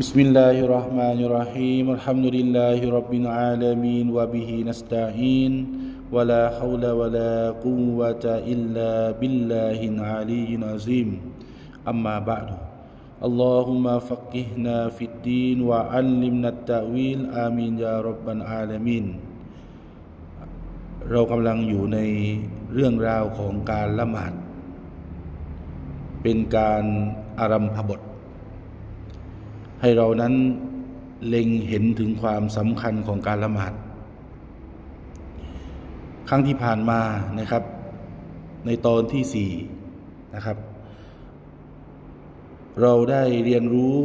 بسم الله الرحمن الرحيم الحمد لله رب العالمين وبه نستعين ولا حول ولا قوة إلا بالله العلي العظيم أما بعد اللهم فقهنا في الدين وعلمنا التأويل آمين يا رب العالمين เรากำลังอยู่ในเรื่องราวของการละหมาด เป็นการอารัมพบท ให้เรานั้นเล็งเห็นถึงความสำคัญของการละหมาด ครั้งที่ผ่านมานะครับ ในตอนที่สี่นะครับ เราได้เรียนรู้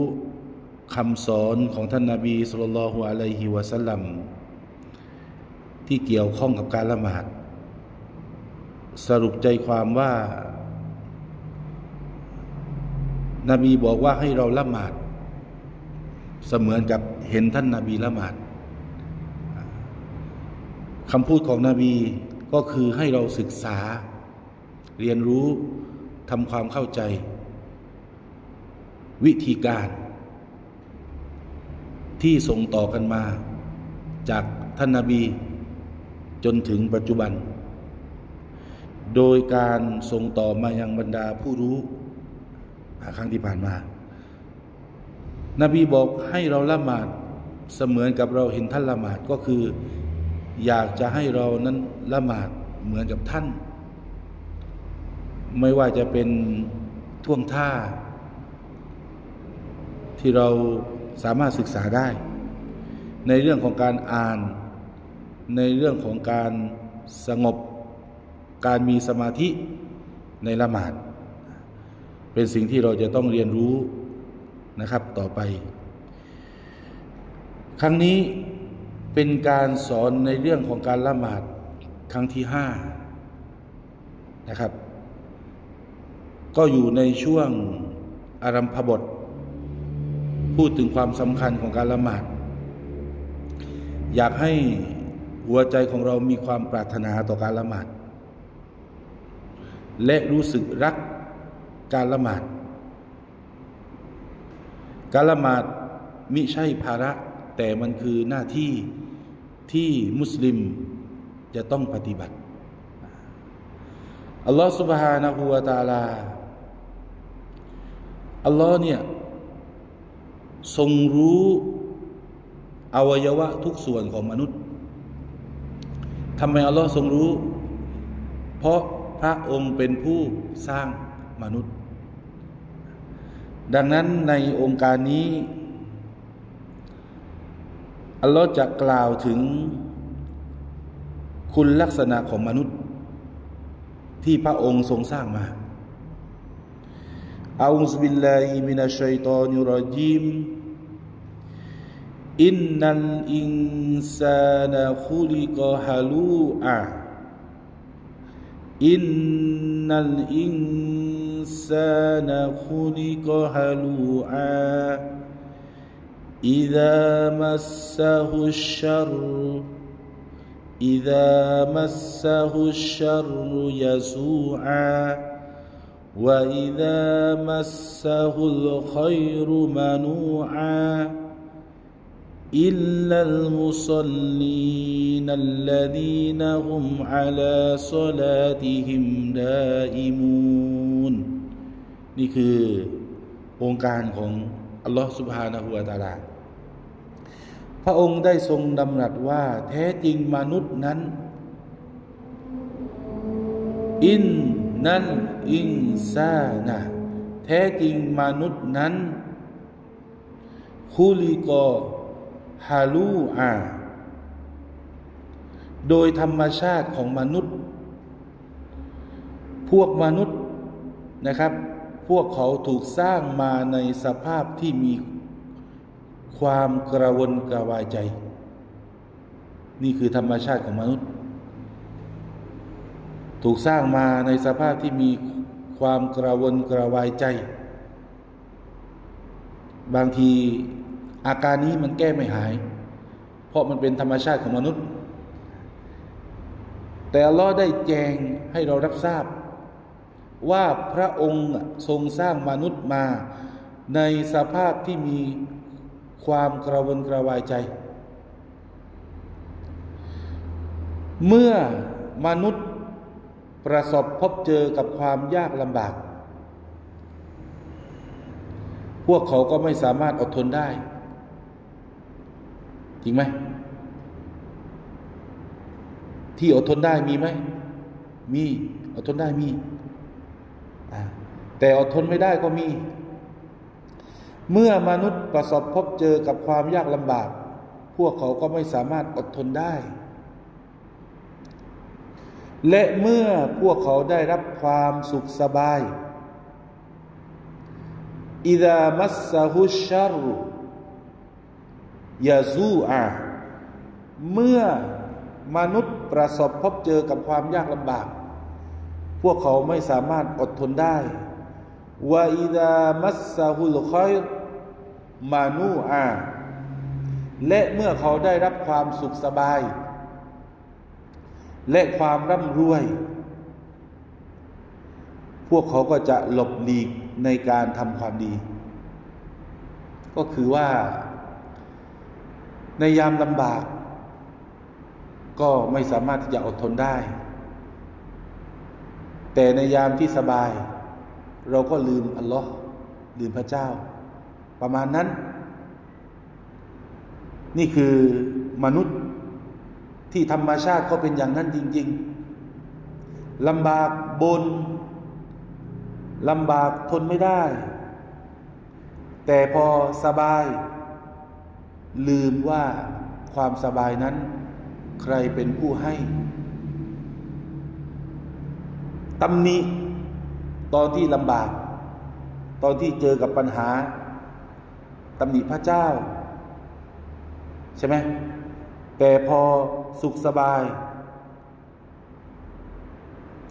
คำสอนของท่านนาบีสุลต่านฮ์อะลัยฮิวะสัลลัมที่เกี่ยวข้องกับการละหมาด สรุปใจความว่า นบีบอกว่าให้เราละหมาด เสมือนกับเห็นท่านนาบีละหมาดคำพูดของนบีก็คือให้เราศึกษา เรียนรู้ทำความเข้าใจ วิธีการ ที่ส่งต่อกันมา จากท่านนาบี จนถึงปัจจุบัน โดยการส่งต่อมายังบรรดาผู้รู้ครั้งที่ผ่านมา นบีบอกให้เราละหมาดเสมือนกับเราเห็นท่านละหมาดก็คือ อยากจะให้เรานั้นละหมาดเหมือนกับท่าน ไม่ว่าจะเป็นท่วงท่า ที่เราสามารถศึกษาได้ ในเรื่องของการอ่าน ในเรื่องของการสงบ การมีสมาธิในละหมาด เป็นสิ่งที่เราจะต้องเรียนรู้ นะครับต่อไป ครั้งนี้เป็นการสอนในเรื่องของการละหมาดครั้งที่ห้านะครับ ก็อยู่ในช่วงอารัมพบท พูดถึงความสำคัญของการละหมาด อยากให้หัวใจของเรามีความปรารถนาต่อการละหมาด และรู้สึกรักการละหมาด การละหมาดมิใช่ภาระ แต่มันคือหน้าที่ที่มุสลิมจะต้องปฏิบัติ อัลลอฮฺ سبحانه และ تعالى อัลลอฮ์เนี่ยทรงรู้อวัยวะทุกส่วนของมนุษย์ทำไมอัลลอฮ์ทรงรู้ เพราะพระองค์เป็นผู้สร้างมนุษย์ ดังนั้นในองค์การนี้ อัลลอฮ์จะกล่าวถึงคุณลักษณะของมนุษย์ ที่พระองค์ทรงสร้างมาอาอุสบิลลาฮิมินัชชัยตอนุรจีมอินนัลอินซานะคุลิกฮาลูอาอินนัลอิน الإنسان خلق هلوعا. إذا مسه الشر إذا مسه الشر يسوعا. وإذا مسه الخير منوعا. إلا المصلين الذين هم على صلاتهم دائمون. นี่คือองค์การของอัลลอฮฺสุบฮานาหัวตาลาพระองค์ได้ทรงดำรัสว่า แท้จริงมนุษย์นั้น อินนั้นอินซานะแท้จริงมนุษย์นั้นคูลิกอฮาลูอาโดยธรรมชาติของมนุษย์ พวกมนุษย์นะครับ พวกเขาถูกสร้างมาในสภาพที่มีความกระวนกระวายใจ นี่คือธรรมชาติของมนุษย์ ถูกสร้างมาในสภาพที่มีความกระวนกระวายใจ บางทีอาการนี้มันแก้ไม่หาย เพราะมันเป็นธรรมชาติของมนุษย์ แต่ลอได้แจงให้เรารับทราบ ว่าพระองค์ทรงสร้างมนุษย์มาในสภาพที่มีความกระวนกระวายใจ เมื่อมนุษย์ประสบพบเจอกับความยากลำบาก พวกเขาก็ไม่สามารถอดทนได้ จริงไหม ที่อดทนได้มีไหม มี อดทนได้มี แต่อดทนไม่ได้ก็มี เมื่อมนุษย์ประสบพบเจอกับความยากลำบาก พวกเขาก็ไม่สามารถอดทนได้ และเมื่อพวกเขาได้รับความสุขสบายอิดามัสซาฮุชารุยาซูอาเมื่อมนุษย์ประสบพบเจอกับความยากลำบาก พวกเขาไม่สามารถอดทนได้วาอิดามัสซาฮุลคอยมานูอาและเมื่อเขาได้รับความสุขสบาย และความร่ำรวย พวกเขาก็จะหลบหลีกในการทำความดี ก็คือว่า ในยามลำบาก ก็ไม่สามารถที่จะอดทนได้ แต่ในยามที่สบาย เราก็ลืมอัลลอฮ์ลืมพระเจ้า ประมาณนั้น นี่คือมนุษย์ที่ธรรมชาติก็เป็นอย่างนั้นจริง ๆลำบากบนลำบากทนไม่ได้ แต่พอสบาย ลืมว่าความสบายนั้น ใครเป็นผู้ให้ ตำหนิตอนที่ลำบาก ตอนที่เจอกับปัญหาตำหนิพระเจ้า ใช่ไหมแต่พอสุขสบาย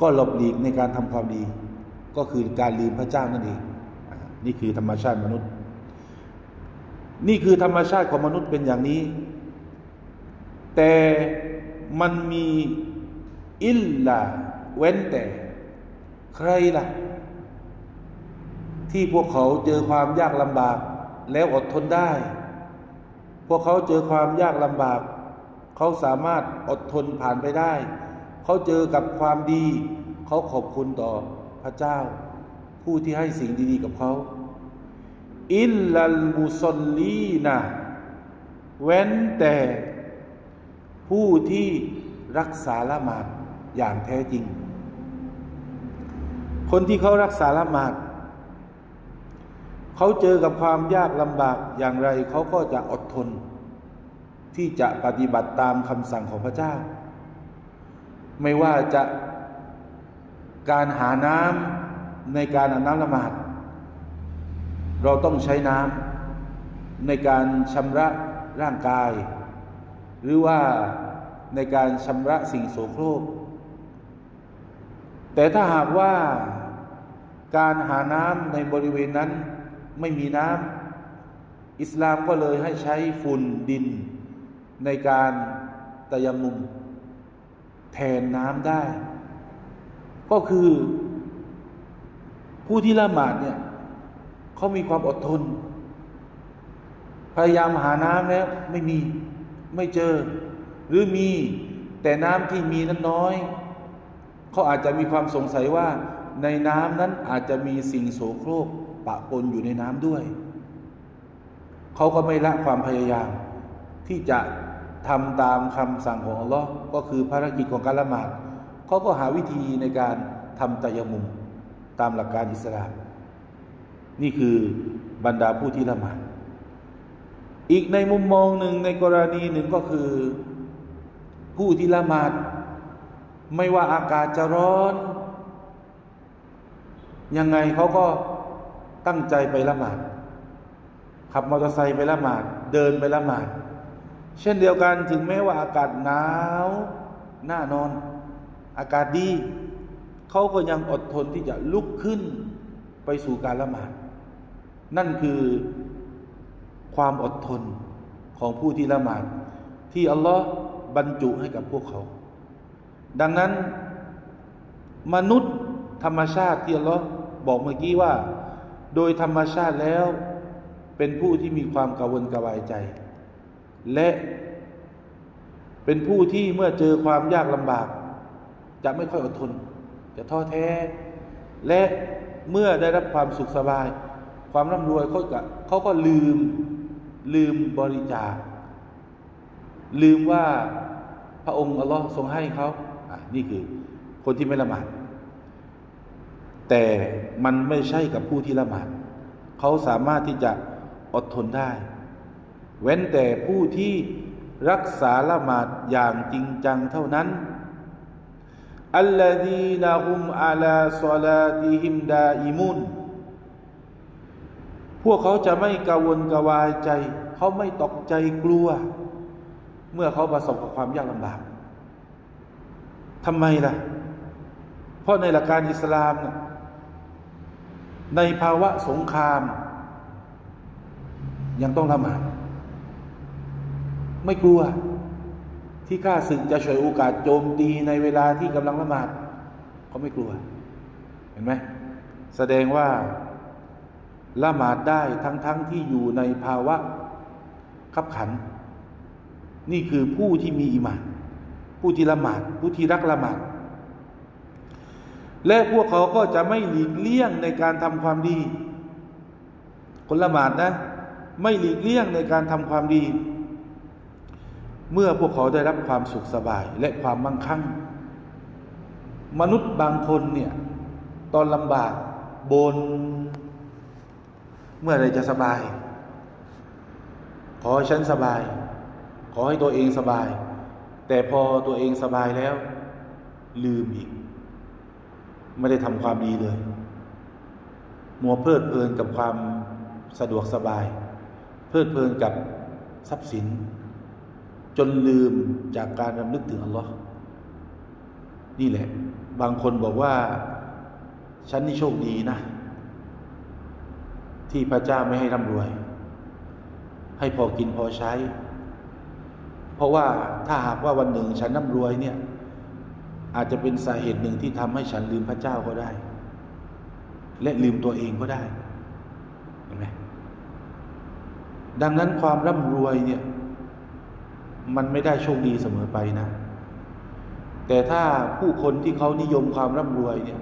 ก็หลบหลีกในการทำความดี ก็คือการลืมพระเจ้านั่นเองนี่คือธรรมชาติมนุษย์ นี่คือธรรมชาติของมนุษย์เป็นอย่างนี้ แต่มันมีอิลลาเว้นแต่ ใครล่ะ ที่พวกเขาเจอความยากลำบาก แล้วอดทนได้ พวกเขาเจอความยากลำบาก เขาสามารถอดทนผ่านไปได้ เขาเจอกับความดี เขาขอบคุณต่อพระเจ้า ผู้ที่ให้สิ่งดี ๆ กับเขาอิลลัลมุสลีนะเว้นแต่ผู้ที่รักษาละหมาดอย่างแท้จริง คนที่เขารักษาละหมาดเขาเจอกับความยากลำบากอย่างไรเขาก็จะอดทน ที่จะปฏิบัติตามคำสั่งของพระเจ้า ไม่ว่าจะการหาน้ำในการอาบน้ำละหมาด เราต้องใช้น้ำในการชำระร่างกาย หรือว่าในการชำระสิ่งโสโครก แต่ถ้าหากว่าการหาน้ำในบริเวณนั้นไม่มีน้ำอิสลามก็เลยให้ใช้ฝุ่นดิน ในการตะยมุม แทนน้ำได้ ก็คือผู้ที่ละหมาดเนี่ยเขามีความอดทน พยายามหาน้ำแล้วไม่มีไม่เจอ หรือมีแต่น้ำที่มีนั้นน้อย เขาอาจจะมีความสงสัยว่าในน้ำนั้นอาจจะมีสิ่งโสโครกปะปนอยู่ในน้ำด้วย เขาก็ไม่ละความพยายาม ที่จะทำตามคำสั่งของอัลลอฮ์ก็คือภารกิจของการละหมาดเขาก็หาวิธีในการทำตะยมุมตามหลักการอิสลามนี่คือบรรดาผู้ที่ละหมาดอีกในมุมมองหนึ่งในกรณีหนึ่งก็คือ ผู้ที่ละหมาด ไม่ว่าอากาศจะร้อน ยังไงเขาก็ตั้งใจไปละหมาดขับมอเตอร์ไซค์ไปละหมาดเดินไปละหมาดเช่นเดียวกันถึงแม้ว่าอากาศหนาวหน้านอน อากาศดีเขาก็ยังอดทนที่จะลุกขึ้นไปสู่การละหมาด นั่นคือความอดทนของผู้ที่ละหมาด ที่อัลลอฮ์บรรจุให้กับพวกเขา ดังนั้นมนุษย์ธรรมชาติที่อัลลอฮ์บอกเมื่อกี้ว่า โดยธรรมชาติแล้วเป็นผู้ที่มีความกังวลกระวายใจ และเป็นผู้ที่เมื่อเจอความยากลำบาก จะไม่ค่อยอดทน จะท้อแท้ และเมื่อได้รับความสุขสบาย ความร่ำรวยเขาก็เขาก็ลืมลืมบริจาคลืมว่าพระองค์อัลลอฮ์ทรงให้เขา นี่คือคนที่ไม่ละหมาด แต่มันไม่ใช่กับผู้ที่ละหมาด เขาสามารถที่จะอดทนได้ เว้นแต่ผู้ที่รักษาละหมาดอย่างจริงจังเท่านั้นอัลลอฮีนะฮุมอาลาซอลาติฮิมดาอิมุนพวกเขาจะไม่กระวนกวายใจ เขาไม่ตกใจกลัว เมื่อเขาประสบกับความยากลำบาก ทำไมล่ะ เพราะในหลักการอิสลาม ในภาวะสงคราม ยังต้องละหมาดไม่กลัว ที่ข้าศึกจะฉวยโอกาสโจมตีในเวลาที่กำลังละหมาดเขาไม่กลัว เห็นไหมแสดงว่าละหมาดได้ทั้งๆทที่อยู่ในภาวะขับขัน นี่คือผู้ที่มีอิมาน ผู้ที่ละหมาดผู้ที่รักละหมาดและพวกเขาก็จะไม่หลีกเลี่ยงในการทำความดี คนละหมาดนะ ไม่หลีกเลี่ยงในการทำความดี เมื่อพวกเขาได้รับความสุขสบายและความมั่งคั่ง มนุษย์บางคนเนี่ย ตอนลำบากบน เมื่อไรจะสบาย ขอให้ฉันสบาย ขอให้ตัวเองสบาย แต่พอตัวเองสบายแล้ว ลืมอีก ไม่ได้ทำความดีเลย มัวเพลิดเพลินกับความสะดวกสบาย เพลิดเพลินกับทรัพย์สิน จนลืมจากการรำลึกถึงอัลลอฮ์นี่แหละ บางคนบอกว่า ฉันนี่โชคดีนะ ที่พระเจ้าไม่ให้ร่ำรวย ให้พอกินพอใช้ เพราะว่าถ้าหากว่าวันหนึ่งฉันร่ำรวยเนี่ยอาจจะเป็นสาเหตุหนึ่งที่ทำให้ฉันลืมพระเจ้าก็ได้ และลืมตัวเองก็ได้เห็นไหมดังนั้นความร่ำรวยเนี่ย มันไม่ได้โชคดีเสมอไปนะ แต่ถ้าผู้คนที่เขานิยมความร่ำรวยเนี่ย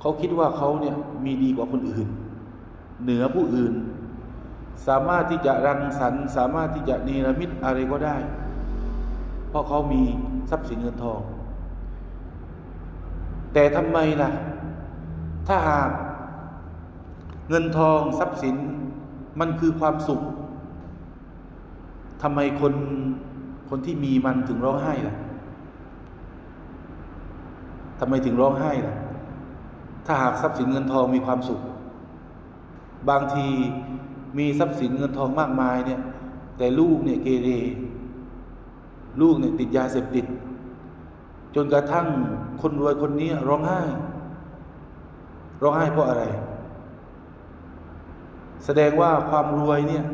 เขาคิดว่าเขาเนี่ยมีดีกว่าคนอื่น เหนือผู้อื่น สามารถที่จะรังสรรค์ สามารถที่จะเนรมิตอะไรก็ได้ เพราะเขามีทรัพย์สินเงินทอง แต่ทำไมล่ะ ถ้าหากเงินทองทรัพย์สินมันคือความสุขทำไมคนคนที่มีมันถึงร้องไห้ล่ะทำไมถึงร้องไห้ล่ะ ถ้าหากทรัพย์สินเงินทองมีความสุข บางทีมีทรัพย์สินเงินทองมากมายเนี่ย แต่ลูกเนี่ยเกเร ลูกเนี่ยติดยาเสพติด จนกระทั่งคนรวยคนนี้ร้องไห้ ร้องไห้เพราะอะไร แสดงว่าความรวยเนี่ย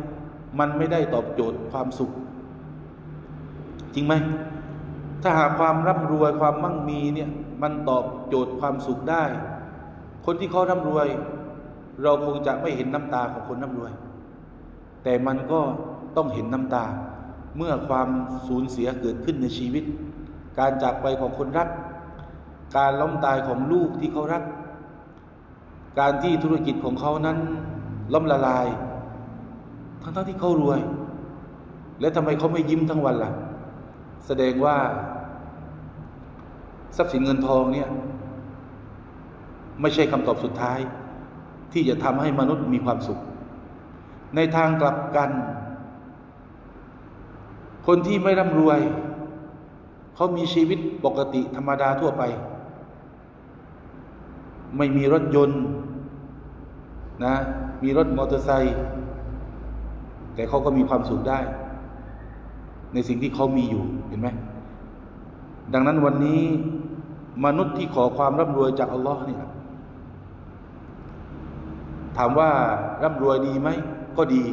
มันไม่ได้ตอบโจทย์ความสุข จริงไหม ถ้าหากความร่ำรวยความมั่งมีเนี่ยมันตอบโจทย์ความสุขได้ คนที่เขาร่ำรวย เราคงจะไม่เห็นน้ำตาของคนร่ำรวย แต่มันก็ต้องเห็นน้ำตา เมื่อความสูญเสียเกิดขึ้นในชีวิต การจากไปของคนรัก การล้มตายของลูกที่เขารัก การที่ธุรกิจของเขานั้นล้มละลาย ทั้งๆทที่เขารวย และทำไมเขาไม่ยิ้มทั้งวันล่ะ แสดงว่า ทรัพย์สินเงินทองเนี่ย ไม่ใช่คำตอบสุดท้าย ที่จะทำให้มนุษย์มีความสุข ในทางกลับกัน คนที่ไม่ร่ำรวย เขามีชีวิตปกติธรรมดาทั่วไป ไม่มีรถยนต์นะมีรถมอเตอร์ไซค์แต่เขาก็มีความสุขได้ ในสิ่งที่เขามีอยู่เห็นไหมดังนั้นวันนี้มนุษย์ที่ขอความร่ำรวยจากอัลลอฮ์เนี่ยถามว่าร่ำรวยดีไหมก็ดี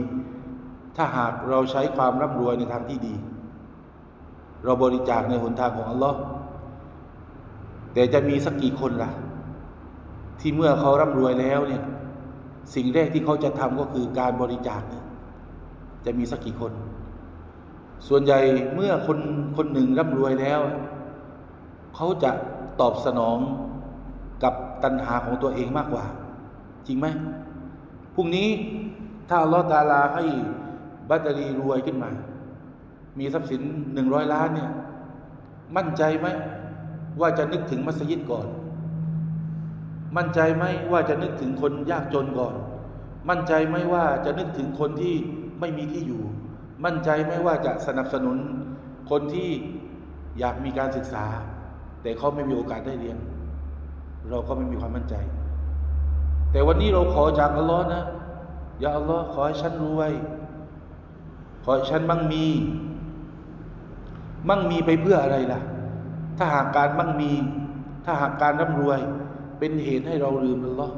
ถ้าหากเราใช้ความร่ำรวยในทางที่ดี เราบริจาคในหนทางของอัลลอฮ์แต่จะมีสักกี่คนล่ะ ที่เมื่อเขาร่ำรวยแล้วเนี่ย สิ่งแรกที่เขาจะทำก็คือการบริจาคเนี่ยจะมีสักกี่คน ส่วนใหญ่เมื่อคนคนหนึ่งร่ำรวยแล้ว เขาจะตอบสนองกับตัณหาของตัวเองมากกว่า จริงไหมพรุ่งนี้ถ้าลอตาลาให้ บัตรีรวยขึ้นมา มีทรัพย์สินหนึ่งร้อยล้านเนี่ยมั่นใจไหมว่าจะนึกถึงมัสยิดก่อน มั่นใจไหมว่าจะนึกถึงคนยากจนก่อน มั่นใจไหมว่าจะนึกถึงคนที่ไม่มีที่อยู่ มั่นใจไหมว่าจะสนับสนุนคนที่อยากมีการศึกษา แต่เขาไม่มีโอกาสได้เรียน เราก็ไม่มีความมั่นใจ แต่วันนี้เราขอจากอัลลอฮ์นะอย่าอัลลอฮ์ขอให้ฉันรวย ขอให้ฉันมั่งมี มั่งมีไปเพื่ออะไรล่ะ ถ้าหากการมั่งมี ถ้าหากการร่ำรวย เป็นเหตุให้เราลืมอัลลอฮ์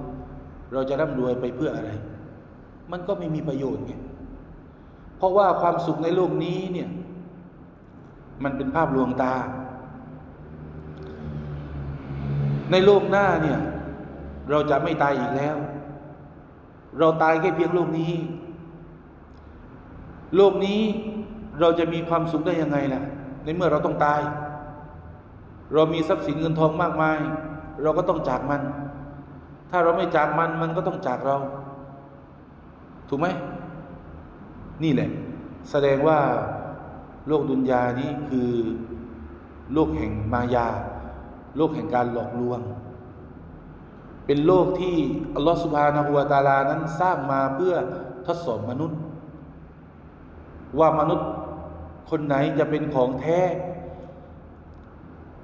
เราจะร่ำรวยไปเพื่ออะไร มันก็ไม่มีประโยชน์ไงเพราะว่าความสุขในโลกนี้เนี่ยมันเป็นภาพลวงตา ในโลกหน้าเนี่ย เราจะไม่ตายอีกแล้ว เราตายแค่เพียงโลกนี้ โลกนี้เราจะมีความสุขได้ยังไงล่ะ ในเมื่อเราต้องตาย เรามีทรัพย์สินเงินทองมากมาย เราก็ต้องจากมัน ถ้าเราไม่จากมันมันก็ต้องจากเรา ถูกไหม นี่แหละ แสดงว่าโลกดุนยานี้คือโลกแห่งมายา โลกแห่งการหลอกลวง เป็นโลกที่อัลลอฮฺสุบฮานาหัวตาลานั้นสร้างมาเพื่อทดสอบมนุษย์ ว่ามนุษย์คนไหนจะเป็นของแท้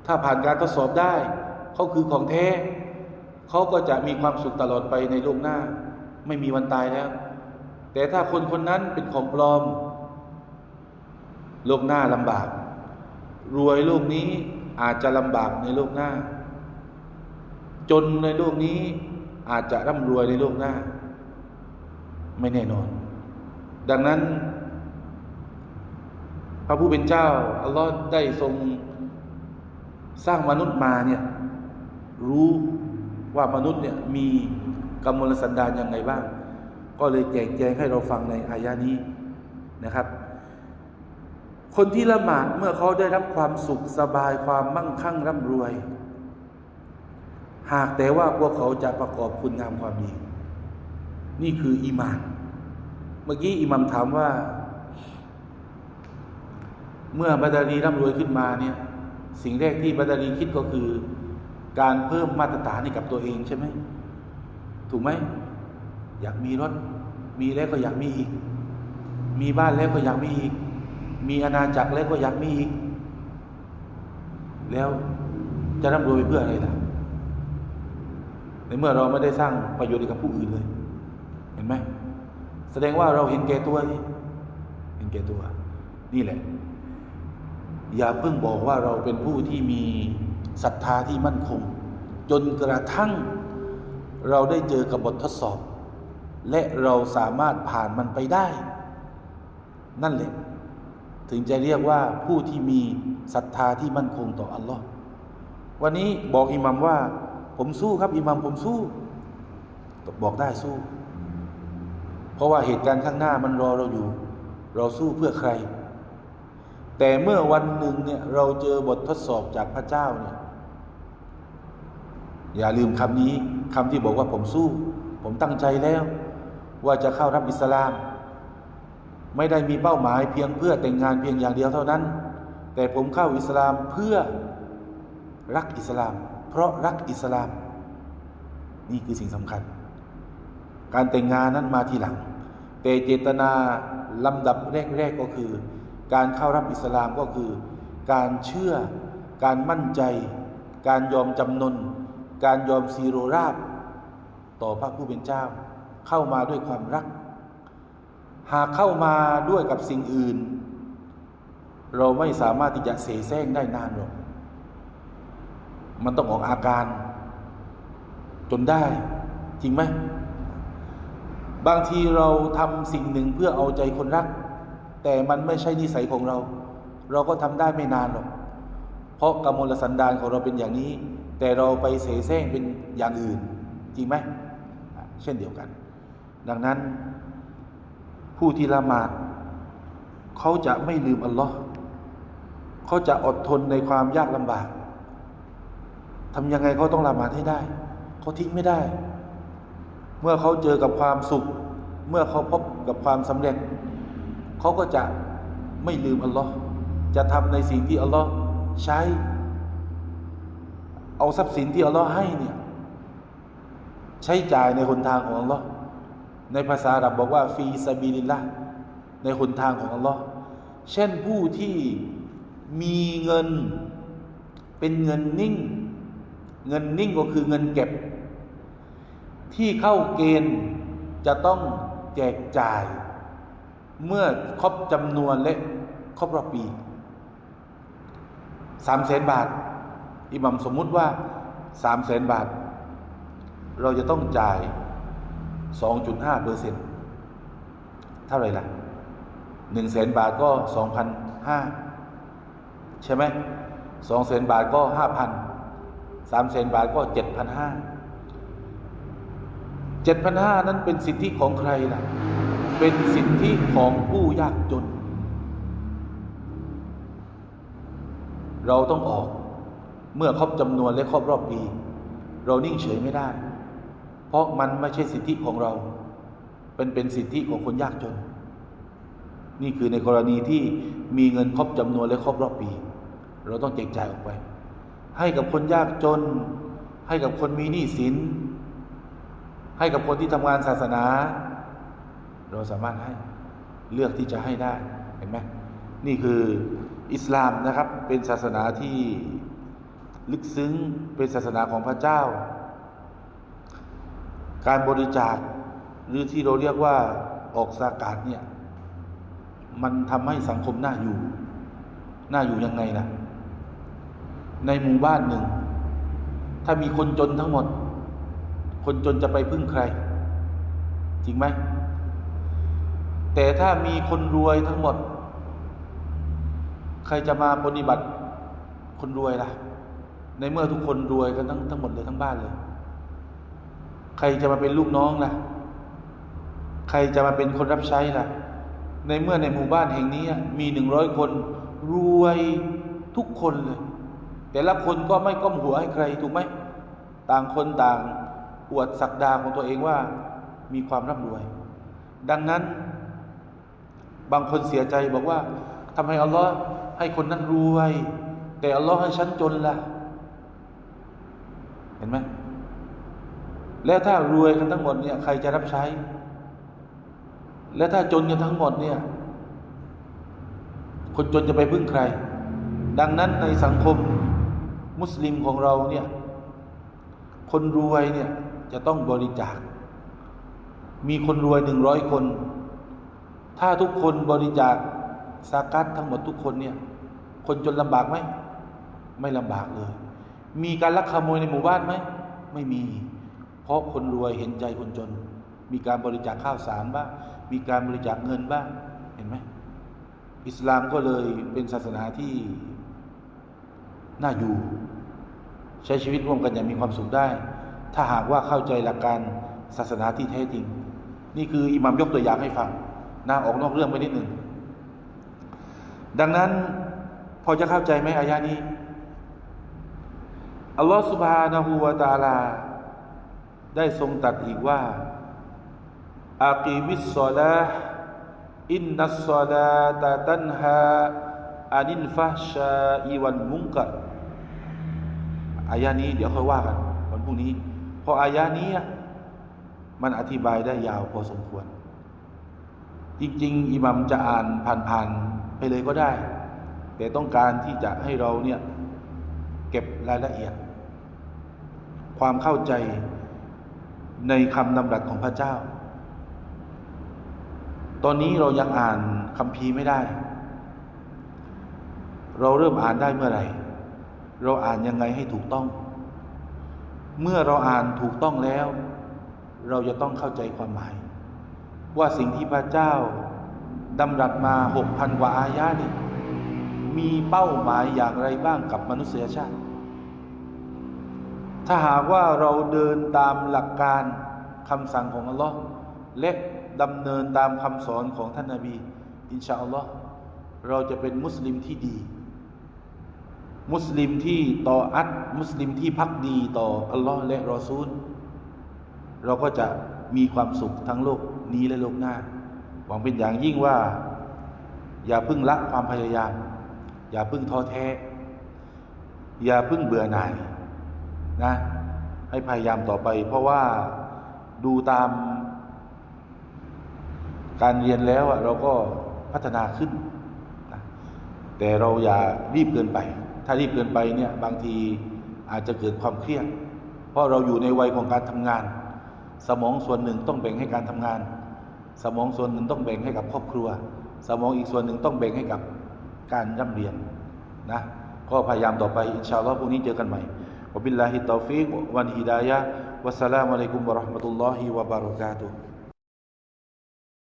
ถ้าผ่านการทดสอบได้ เขาคือของแท้ เขาก็จะมีความสุขตลอดไปในโลกหน้า ไม่มีวันตายแล้ว แต่ถ้าคนคนนั้นเป็นของปลอม โลกหน้าลำบาก รวยโลกนี้อาจจะลำบากในโลกหน้า จนในโลกนี้อาจจะร่ำรวยในโลกหน้า ไม่แน่นอน ดังนั้น พระผู้เป็นเจ้าอัลลอฮ์ได้ทรงสร้างมนุษย์มาเนี่ยรู้ว่ามนุษย์เนี่ยมีกำมลสันดานยังไงบ้าง ก็เลยแจกแจงให้เราฟังในอายานี้นะครับ คนที่ละหมาดเมื่อเขาได้รับความสุขสบายความมั่งคั่งร่ำรวย หากแต่ว่าพวกเขาจะประกอบคุณงามความดี นี่คืออีมาน เมื่อกี้อิหมัมถามว่า เมื่อบัดาลีร่ำรวยขึ้นมาเนี่ยสิ่งแรกที่บัดาลีคิดก็คือ การเพิ่มมาตรฐานให้กับตัวเองใช่ไหมถูกไหมอยากมีรถ มีแล้วก็อยากมีอีก มีบ้านแล้วก็อยากมีอีก มีอาณาจักรแล้วก็อยากมีอีก แล้วจะร่ำรวยเพื่ออะไรล่ะในเมื่อเราไม่ได้สร้างประโยชน์กับผู้อื่นเลย เห็นไหมแสดงว่าเราเห็นแก่ตัวนี่เห็นแก่ตัว นี่แหละ อย่าเพิ่งบอกว่าเราเป็นผู้ที่มีศรัทธาที่มั่นคง จนกระทั่งเราได้เจอกับบททดสอบ และเราสามารถผ่านมันไปได้ นั่นแหละ ถึงจะเรียกว่าผู้ที่มีศรัทธาที่มั่นคงต่ออัลลอฮ์วันนี้บอกอิหมัมว่า ผมสู้ครับอิหมัมผมสู้บอกได้สู้ เพราะว่าเหตุการณ์ข้างหน้ามันรอเราอยู่ เราสู้เพื่อใคร แต่เมื่อวันหนึ่งเนี่ยเราเจอบททดสอบจากพระเจ้าเนี่ยอย่าลืมคำนี้คำที่บอกว่าผมสู้ ผมตั้งใจแล้ว ว่าจะเข้ารับอิสลาม ไม่ได้มีเป้าหมายเพียงเพื่อแต่งงานเพียงอย่างเดียวเท่านั้น แต่ผมเข้าอิสลามเพื่อรักอิสลาม เพราะรักอิสลาม นี่คือสิ่งสำคัญ การแต่งงานนั้นมาทีหลัง แต่เจตนาลำดับแรกๆก็คือ การเข้ารับอิสลามก็คือ การเชื่อ การมั่นใจ การยอมจำนน การยอมซีโรราบ ต่อพระผู้เป็นเจ้า เข้ามาด้วยความรัก หากเข้ามาด้วยกับสิ่งอื่น เราไม่สามารถที่จะเสแสร้งได้นานหรอกมันต้องออกอาการ จนได้ จริงไหมบางทีเราทำสิ่งหนึ่งเพื่อเอาใจคนรัก แต่มันไม่ใช่นิสัยของเรา เราก็ทำได้ไม่นานหรอกเพราะกำมลสันดานของเราเป็นอย่างนี้ แต่เราไปเสแสร้งเป็นอย่างอื่น จริงไหมเช่นเดียวกัน ดังนั้น ผู้ที่ละหมาดเขาจะไม่ลืมอัลลอฮ์เขาจะอดทนในความยากลำบากทำยังไงเขาต้องละหมาดให้ได้ เขาทิ้งไม่ได้ เมื่อเขาเจอกับความสุข เมื่อเขาพบกับความสำเร็จ เขาก็จะไม่ลืมอัลลอฮ์จะทำในสิ่งที่อัลลอฮ์ใช้ เอาทรัพย์สินที่อัลลอฮ์ให้เนี่ยใช้จ่ายในหนทางของอัลลอฮ์ในภาษาอาหรับบอกว่าฟีซาบิลิลละในหนทางของอัลลอฮ์เช่นผู้ที่มีเงินเป็นเงินนิ่ง เงินนิ่งก็คือเงินเก็บ ที่เข้าเกณฑ์จะต้องแจกจ่าย เมื่อครบจำนวนและครบรอบปีสามแสนบาท อิหมัมสมมุติว่าสามแสนบาท เราจะต้องจ่ายสองจุดห้าเปอร์เซ็นต์เท่าไรล่ะหนึ่งแสนบาทก็สองพันห้าใช่ไหมสองแสนบาทก็ห้าพันสามแสนบาทก็เจ็ดพันห้าเจ็ดพันห้านั้นเป็นสิทธิของใครล่ะ เป็นสิทธิของผู้ยากจน เราต้องออกเมื่อครอบจำนวนและครอบรอบปี เรานิ่งเฉยไม่ได้ เพราะมันไม่ใช่สิทธิของเรา เป็นเป็นสิทธิของคนยากจน นี่คือในกรณีที่มีเงินครอบจำนวนและครอบรอบปี เราต้องแจกจ่ายออกไป ให้กับคนยากจน ให้กับคนมีหนี้สิน ให้กับคนที่ทำงานศาสนา เราสามารถให้เลือกที่จะให้ได้เห็นไหมนี่คืออิสลามนะครับเป็นศาสนาที่ลึกซึ้งเป็นศาสนาของพระเจ้า การบริจาคหรือที่เราเรียกว่าออกสากาศเนี่ยมันทำให้สังคมน่าอยู่น่าอยู่ยังไงล่ะในหมู่บ้านหนึ่ง ถ้ามีคนจนทั้งหมด คนจนจะไปพึ่งใคร จริงไหม แต่ถ้ามีคนรวยทั้งหมด ใครจะมาปฏิบัติคนรวยล่ะ ในเมื่อทุกคนรวยกันทั้งทั้งหมดเลยทั้งบ้านเลย ใครจะมาเป็นลูกน้องล่ะ ใครจะมาเป็นคนรับใช้ล่ะ ในเมื่อในหมู่บ้านแห่งนี้ มีหนึ่งร้อยคนรวยทุกคนเลย แต่ละคนก็ไม่ก้มหัวให้ใครถูกไหม ต่างคนต่างอวดศักดาของตัวเองว่ามีความร่ำรวย ดังนั้น บางคนเสียใจบอกว่าทำไมอัลลอฮ์ให้คนนั้นรวย แต่อัลลอฮ์ให้ฉันจนล่ะ เห็นไหมแล้วถ้ารวยกันทั้งหมดเนี่ยใครจะรับใช้ และถ้าจนกันทั้งหมดเนี่ย คนจนจะไปพึ่งใคร ดังนั้นในสังคมมุสลิมของเราเนี่ยคนรวยเนี่ยจะต้องบริจาค มีคนรวยหนึ่งร้อยคน ถ้าทุกคนบริจาคสากัดทั้งหมดทุกคนเนี่ยคนจนลำบากไหมไม่ลำบากเลย มีการลักขโมยในหมู่บ้านไหมไม่มี เพราะคนรวยเห็นใจคนจน มีการบริจาคข้าวสารบ้างมีการบริจาคเงินบ้างเห็นไหมอิสลามก็เลยเป็นศาสนาที่น่าอยู่ ใช้ชีวิตร่วมกันอย่างมีความสุขได้ ถ้าหากว่าเข้าใจหลักการศาสนาที่แท้จริง นี่คืออิหมัมยกตัวอย่างให้ฟัง น่าออกนอกเรื่องไปนิดหนึ่ง ดังนั้นพอจะเข้าใจไหมอายานี้ อัลลอฮฺสุบฮานะฮูวาตาลา ได้ทรงตัดอีกว่าอากีมิสซอลาอินนัสซอลาตาตันฮาอานินฟาชาอีวันมุงกะอายานี้เดี๋ยวค่อยว่ากันวันพรุ่งนี้เพราะอายานี้มันอธิบายได้ยาวพอสมควร จริง ๆ อิหมัมจะอ่านผ่านๆไปเลยก็ได้ แต่ต้องการที่จะให้เราเนี่ยเก็บรายละเอียด ความเข้าใจในคำนำรัสของพระเจ้า ตอนนี้เรายังอ่านคำพีไม่ได้ เราเริ่มอ่านได้เมื่อไหร่ เราอ่านยังไงให้ถูกต้อง เมื่อเราอ่านถูกต้องแล้ว เราจะต้องเข้าใจความหมาย ว่าสิ่งที่พระเจ้าดำรัสมาหกพันกว่าอายานี่มีเป้าหมายอย่างไรบ้างกับมนุษยชาติ ถ้าหากว่าเราเดินตามหลักการคำสั่งของอัลลอฮ์และดำเนินตามคำสอนของท่านนาบี อินชาอัลลอฮ์เราจะเป็นมุสลิมที่ดี มุสลิมที่ต่ออัดมุสลิมที่พักดีต่ออัลลอฮ์และรอซูล เราก็จะ มีความสุขทั้งโลกนี้และโลกหน้า หวังเป็นอย่างยิ่งว่า อย่าพึ่งละความพยายาม อย่าพึ่งท้อแท้ อย่าพึ่งเบื่อหน่ายนะ ให้พยายามต่อไป เพราะว่าดูตาม การเรียนแล้วอะเราก็พัฒนาขึ้นนะแต่เราอย่ารีบเกินไป ถ้ารีบเกินไปเนี่ยบางทีอาจจะเกิดความเครียด เพราะเราอยู่ในวัยของการทำงาน สมองส่วนหนึ่งต้องแบ่งให้การทำงาน สมองส่วนหนึ่งต้องแบ่งให้กับครอบครัว สมองอีกส่วนหนึ่งต้องแบ่งให้กับการร่ำเรียนนะก็พยายามต่อไปอินชาอัลลอฮ์พรุ่งนี้เจอกันใหม่วบิลลาฮิตตอฟิกวันฮิดายะวัสสลามุอะลัยกุมวะเราะห์มะตุลลอฮิวะบารอกาตุฮ์